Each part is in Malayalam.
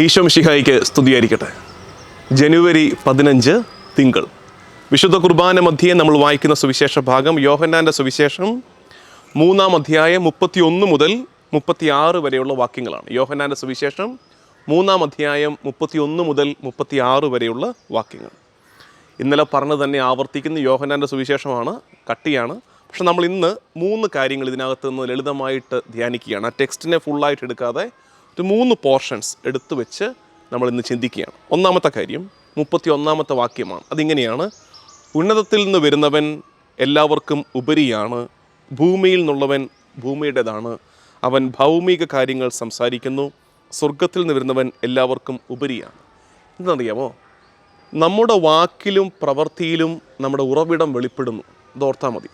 ഈശോ മിഷിഹായിക്ക് സ്തുതിയായിരിക്കട്ടെ. ജനുവരി പതിനഞ്ച് തിങ്കൾ. വിശുദ്ധ കുർബാന മധ്യേ നമ്മൾ വായിക്കുന്ന സുവിശേഷ ഭാഗം യോഹന്നാന്റെ സുവിശേഷം മൂന്നാം അധ്യായം മുപ്പത്തി ഒന്ന് മുതൽ മുപ്പത്തിയാറ് വരെയുള്ള വാക്യങ്ങളാണ്. യോഹന്നാന്റെ സുവിശേഷം മൂന്നാം അധ്യായം മുപ്പത്തി ഒന്ന് മുതൽ മുപ്പത്തിയാറ് വരെയുള്ള വാക്യങ്ങൾ. ഇന്നലെ പറഞ്ഞു തന്നെ ആവർത്തിക്കുന്ന യോഹന്നാന്റെ സുവിശേഷമാണ് കട്ടിയാണ്. പക്ഷെ നമ്മൾ ഇന്ന് മൂന്ന് കാര്യങ്ങൾ ഇതിനകത്ത് നിന്ന് ലളിതമായിട്ട് ധ്യാനിക്കുകയാണ്. ആ ടെക്സ്റ്റിനെ ഫുള്ളായിട്ട് എടുക്കാതെ ഒരു മൂന്ന് പോർഷൻസ് എടുത്തു വെച്ച് നമ്മൾ ഇന്ന് ചിന്തിക്കുകയാണ്. ഒന്നാമത്തെ കാര്യം മുപ്പത്തി ഒന്നാമത്തെ വാക്യമാണ്. അതിങ്ങനെയാണ് ഉന്നതത്തിൽ നിന്ന് വരുന്നവൻ എല്ലാവർക്കും ഉപരിയാണ് ഭൂമിയിൽ നിന്നുള്ളവൻ ഭൂമിയുടേതാണ്. അവൻ ഭൗമിക കാര്യങ്ങൾ സംസാരിക്കുന്നു സ്വർഗത്തിൽ നിന്ന് വരുന്നവൻ എല്ലാവർക്കും ഉപരിയാണ്. എന്താണെന്നറിയാമോ നമ്മുടെ വാക്കിലും പ്രവൃത്തിയിലും നമ്മുടെ ഉറവിടം വെളിപ്പെടുന്നു. ഇതോർത്താൽ മതി.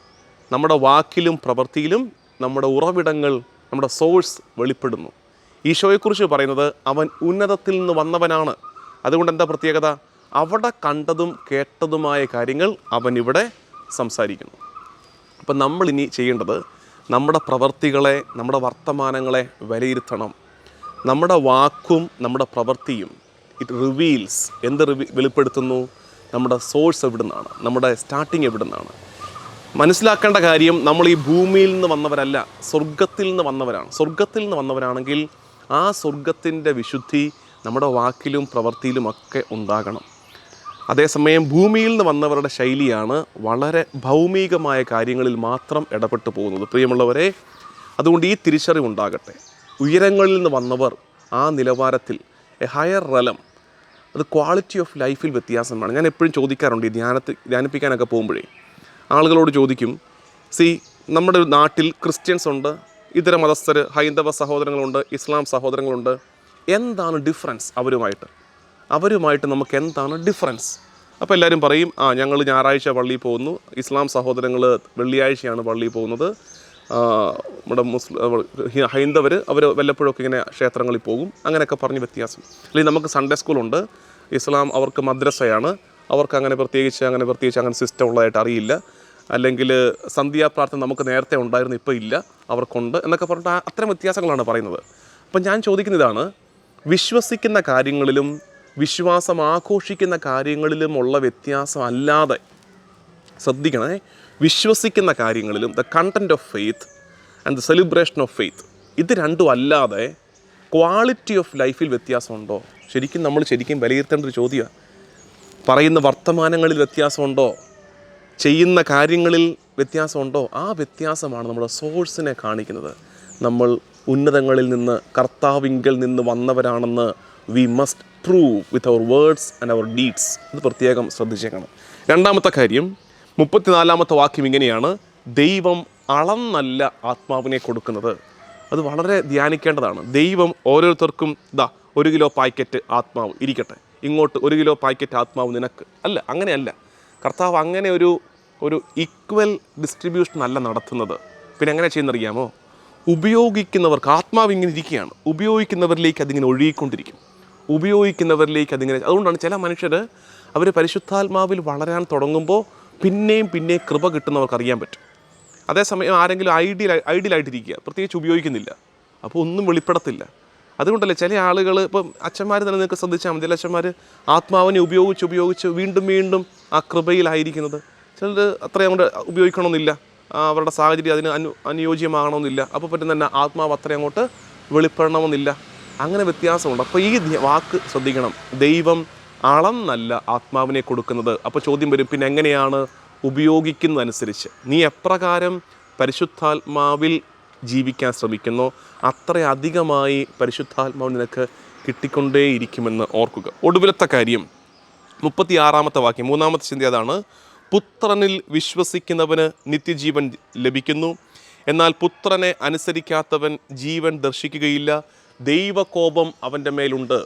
നമ്മുടെ വാക്കിലും പ്രവൃത്തിയിലും നമ്മുടെ ഉറവിടങ്ങൾ നമ്മുടെ സോഴ്സ് വെളിപ്പെടുന്നു. ഈശോയെക്കുറിച്ച് പറയുന്നത് അവൻ ഉന്നതത്തിൽ നിന്ന് വന്നവനാണ്. അതുകൊണ്ട് എന്താ പ്രത്യേകത? അവിടെ കണ്ടതും കേട്ടതുമായ കാര്യങ്ങൾ അവൻ ഇവിടെ സംസാരിക്കുന്നു. അപ്പം നമ്മൾ ഇനി ചെയ്യേണ്ടത് നമ്മുടെ പ്രവർത്തികളെ നമ്മുടെ വർത്തമാനങ്ങളെ വിലയിരുത്തണം. നമ്മുടെ വാക്കും നമ്മുടെ പ്രവൃത്തിയും ഇറ്റ് റിവീൽസ് എന്ത് റിവി വെളിപ്പെടുത്തുന്നു? നമ്മുടെ സോഴ്സ് എവിടെ നിന്നാണ് നമ്മുടെ സ്റ്റാർട്ടിങ് എവിടെ നിന്നാണ് മനസ്സിലാക്കേണ്ട കാര്യം നമ്മൾ ഈ ഭൂമിയിൽ നിന്ന് വന്നവരല്ല സ്വർഗത്തിൽ നിന്ന് വന്നവരാണ്. സ്വർഗത്തിൽ നിന്ന് വന്നവരാണെങ്കിൽ ആ സ്വർഗത്തിന്റെ വിശുദ്ധി നമ്മുടെ വാക്കിലും പ്രവൃത്തിയിലും ഒക്കെ ഉണ്ടാകണം. അതേസമയം ഭൂമിയിൽ നിന്ന് വന്നവരുടെ ശൈലിയാണ് വളരെ ഭൗമികമായ കാര്യങ്ങളിൽ മാത്രം ഇടപെട്ടു പോകുന്നത്. പ്രിയമുള്ളവരെ അതുകൊണ്ട് ഈ തിരിച്ചറിവുണ്ടാകട്ടെ ഉയരങ്ങളിൽ നിന്ന് വന്നവർ ആ നിലവാരത്തിൽ എ ഹയർ റലം അത് ക്വാളിറ്റി ഓഫ് ലൈഫിൽ വ്യത്യാസമാണ്. ഞാൻ എപ്പോഴും ചോദിക്കാറുണ്ട് ഈ ധ്യാനത്തിൽ ധ്യാനിപ്പിക്കാനൊക്കെ പോകുമ്പോഴേ. ആളുകളോട് ചോദിക്കും സി നമ്മുടെ നാട്ടിൽ ക്രിസ്ത്യൻസ് ഉണ്ട് ഇതര മതസ്ഥർ ഹൈന്ദവ സഹോദരങ്ങളുണ്ട് ഇസ്ലാം സഹോദരങ്ങളുണ്ട്. എന്താണ് ഡിഫറൻസ് അവരുമായിട്ട്? അവരുമായിട്ട് നമുക്ക് എന്താണ് ഡിഫറൻസ് അപ്പോൾ എല്ലാവരും പറയും ആ ഞങ്ങൾ ഞായറാഴ്ച പള്ളിയിൽ പോകുന്നു. ഇസ്ലാം സഹോദരങ്ങൾ വെള്ളിയാഴ്ചയാണ് പള്ളിയിൽ പോകുന്നത്. നമ്മുടെ മുസ്ലിം ഹൈന്ദവർ അവർ വല്ലപ്പോഴൊക്കെ ഇങ്ങനെ ക്ഷേത്രങ്ങളിൽ പോകും. അങ്ങനെയൊക്കെ പറഞ്ഞ് വ്യത്യാസം. അല്ലെങ്കിൽ നമുക്ക് സൺഡേ സ്കൂളുണ്ട് ഇസ്ലാം അവർക്ക് മദ്രസയാണ്. അവർക്ക് അങ്ങനെ പ്രത്യേകിച്ച് അങ്ങനെ പ്രത്യേകിച്ച് അങ്ങനെ സിസ്റ്റം ഉള്ളതായിട്ട് അറിയില്ല. അല്ലെങ്കിൽ സന്ധ്യാപ്രാർത്ഥന നമുക്ക് നേരത്തെ ഉണ്ടായിരുന്നു ഇപ്പോൾ ഇല്ല അവർക്കുണ്ട് എന്നൊക്കെ പറഞ്ഞിട്ട് അത്തരം വ്യത്യാസങ്ങളാണ് പറയുന്നത്. അപ്പം ഞാൻ ചോദിക്കുന്ന ഇതാണ് വിശ്വസിക്കുന്ന കാര്യങ്ങളിലും വിശ്വാസം ആഘോഷിക്കുന്ന കാര്യങ്ങളിലും ഉള്ള വ്യത്യാസം അല്ലാതെ ശ്രദ്ധിക്കണേ വിശ്വസിക്കുന്ന കാര്യങ്ങളിലും the content of faith and the celebration of faith ഇത് രണ്ടും അല്ലാതെ ക്വാളിറ്റി ഓഫ് ലൈഫിൽ വ്യത്യാസമുണ്ടോ? ശരിക്കും നമ്മൾ ശരിക്കും വിലയിരുത്തേണ്ട ഒരു ചോദ്യമാണ്. പറയുന്ന വർത്തമാനങ്ങളിൽ വ്യത്യാസമുണ്ടോ? ചെയ്യുന്ന കാര്യങ്ങളിൽ വ്യത്യാസമുണ്ടോ? ആ വ്യത്യാസമാണ് നമ്മുടെ സോഴ്സിനെ കാണിക്കുന്നത്. നമ്മൾ ഉന്നതങ്ങളിൽ നിന്ന് കർത്താവിങ്കൽ നിന്ന് വന്നവരാണെന്ന് we must prove with our words and our deeds ഇത് പ്രത്യേകം ശ്രദ്ധിച്ചേക്കണം. രണ്ടാമത്തെ കാര്യം മുപ്പത്തിനാലാമത്തെ വാക്യം ഇങ്ങനെയാണ്. ദൈവം അളന്നല്ല ആത്മാവിനെ കൊടുക്കുന്നത്. അത് വളരെ ധ്യാനിക്കേണ്ടതാണ്. ദൈവം ഓരോരുത്തർക്കും ദാ ഒരു കിലോ പാക്കറ്റ് ആത്മാവ് ഇരിക്കട്ടെ. ഇങ്ങോട്ട് ഒരു കിലോ പാക്കറ്റ് ആത്മാവ് നിനക്ക്. അല്ല അങ്ങനെയല്ല. കർത്താവ് അങ്ങനെ ഒരു ഒരു ഈക്വൽ ഡിസ്ട്രിബ്യൂഷൻ അല്ല നടത്തുന്നത്. പിന്നെ എങ്ങനെ ചെയ്യുന്നറിയാമോ? ഉപയോഗിക്കുന്നവർക്ക് ആത്മാവ് ഇങ്ങനെ ഇരിക്കുകയാണ്. ഉപയോഗിക്കുന്നവരിലേക്ക് അതിങ്ങനെ ഒഴുകിക്കൊണ്ടിരിക്കും. ഉപയോഗിക്കുന്നവരിലേക്ക് അതിങ്ങനെ അതുകൊണ്ടാണ് ചില മനുഷ്യർ അവർ പരിശുദ്ധാത്മാവിൽ വളരാൻ തുടങ്ങുമ്പോൾ പിന്നെയും പിന്നെയും കൃപ കിട്ടുന്നവർക്ക് അറിയാൻ പറ്റും. അതേസമയം ആരെങ്കിലും ഐഡിയൽ ഐഡിയലായിട്ടിരിക്കുക. പ്രത്യേകിച്ച് ഉപയോഗിക്കുന്നില്ല. അപ്പോൾ ഒന്നും വെളിപ്പെടത്തില്ല. അതുകൊണ്ടല്ലേ ചില ആളുകൾ ഇപ്പം അച്ഛന്മാർ തന്നെ നിങ്ങൾക്ക് ശ്രദ്ധിച്ചാൽ മതി. അച്ഛന്മാർ ആത്മാവിനെ ഉപയോഗിച്ച് ഉപയോഗിച്ച് വീണ്ടും വീണ്ടും ആ കൃപയിലായിരിക്കുന്നത്. ചിലർ അത്രയും അങ്ങോട്ട് ഉപയോഗിക്കണമെന്നില്ല. അവരുടെ സാഹചര്യം അതിന് അനു അനുയോജ്യമാകണമെന്നില്ല. അപ്പോൾ പറ്റും തന്നെ ആത്മാവ് അത്രയും അങ്ങോട്ട് വെളിപ്പെടണമെന്നില്ല. അങ്ങനെ വ്യത്യാസമുണ്ട്. അപ്പോൾ ഈ വാക്ക് ശ്രദ്ധിക്കണം. ദൈവം അളന്നല്ല ആത്മാവിനെ കൊടുക്കുന്നത്. അപ്പോൾ ചോദ്യം വരും പിന്നെ എങ്ങനെയാണ് ഉപയോഗിക്കുന്നതനുസരിച്ച്? നീ എപ്രകാരം പരിശുദ്ധാത്മാവിൽ ജീവിക്കാൻ ശ്രമിക്കുന്നു? അത്രയധികമായി പരിശുദ്ധാത്മാവ് നിനക്ക് കിട്ടിക്കൊണ്ടേയിരിക്കുമെന്ന് ഓർക്കുക. ഒടുവിലത്തെ കാര്യം മുപ്പത്തി ആറാമത്തെ വാക്യം മൂന്നാമത്തെ ചിന്തി അതാണ് പുത്രനിൽ വിശ്വസിക്കുന്നവന് നിത്യജീവൻ ലഭിക്കുന്നു. എന്നാൽ പുത്രനെ അനുസരിക്കാത്തവൻ ജീവൻ ദർശിക്കുകയില്ല. ദൈവകോപം അവന്റെ മേലുണ്ട്.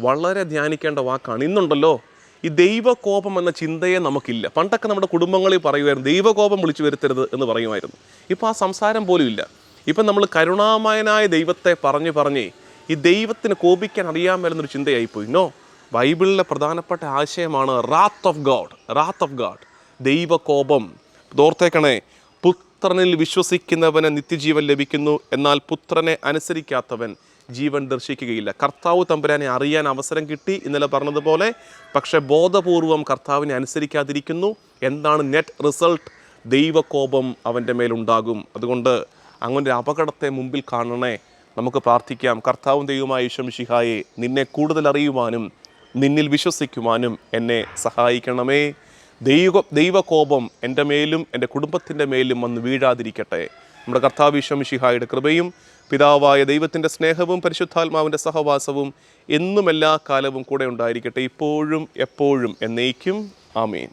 വളരെ ധ്യാനിക്കേണ്ട വാക്കാണ്. ഇന്നുണ്ടല്ലോ ഈ ദൈവകോപം എന്ന ചിന്തയെ നമുക്കില്ല. പണ്ടൊക്കെ നമ്മുടെ കുടുംബങ്ങളിൽ പറയുമായിരുന്നു ദൈവകോപം വിളിച്ചു വരുത്തരുത് എന്ന് പറയുമായിരുന്നു. ഇപ്പോൾ ആ സംസാരം പോലും ഇല്ല. ഇപ്പം നമ്മൾ കരുണാമയനായ ദൈവത്തെ പറഞ്ഞു പറഞ്ഞേ ഈ ദൈവത്തിന് കോപിക്കാൻ അറിയാൻ വരുന്നൊരു ചിന്തയായിപ്പോയി. നോ ബൈബിളിലെ പ്രധാനപ്പെട്ട ആശയമാണ് wrath of God wrath of God ദൈവകോപം. ദോർത്തേക്കണേ പുത്രനിൽ വിശ്വസിക്കുന്നവന് നിത്യജീവൻ ലഭിക്കുന്നു. എന്നാൽ പുത്രനെ അനുസരിക്കാത്തവൻ ജീവൻ ദർശിക്കുകയില്ല. കർത്താവ് തമ്പുരാനെ അറിയാൻ അവസരം കിട്ടി ഇന്നലെ പറഞ്ഞതുപോലെ പക്ഷേ ബോധപൂർവം കർത്താവിനെ അനുസരിക്കാതിരിക്കുന്നു. എന്താണ് നെറ്റ് റിസൾട്ട് ദൈവകോപം അവന്റെ മേലുണ്ടാകും. അതുകൊണ്ട് അങ്ങനെ അപകടത്തെ മുമ്പിൽ കാണണേ. നമുക്ക് പ്രാർത്ഥിക്കാം. കർത്താവും ദൈവമായ ശംഷിഹായെ നിന്നെ കൂടുതൽ അറിയുവാനും നിന്നിൽ വിശ്വസിക്കുവാനും എന്നെ സഹായിക്കണമേ. ദൈവ ദൈവകോപം എന്റെ മേലും എന്റെ കുടുംബത്തിന്റെ മേലും വന്ന് വീഴാതിരിക്കട്ടെ. നമ്മുടെ കർത്താവ് ഈശ്വമിഷിഹായുടെ കൃപയും പിതാവായ ദൈവത്തിന്റെ സ്നേഹവും പരിശുദ്ധാത്മാവിന്റെ സഹവാസവും എന്നും എല്ലാ കാലവും കൂടെ ഉണ്ടായിരിക്കട്ടെ. ഇപ്പോഴും എപ്പോഴും എന്നേക്കും. ആമീൻ.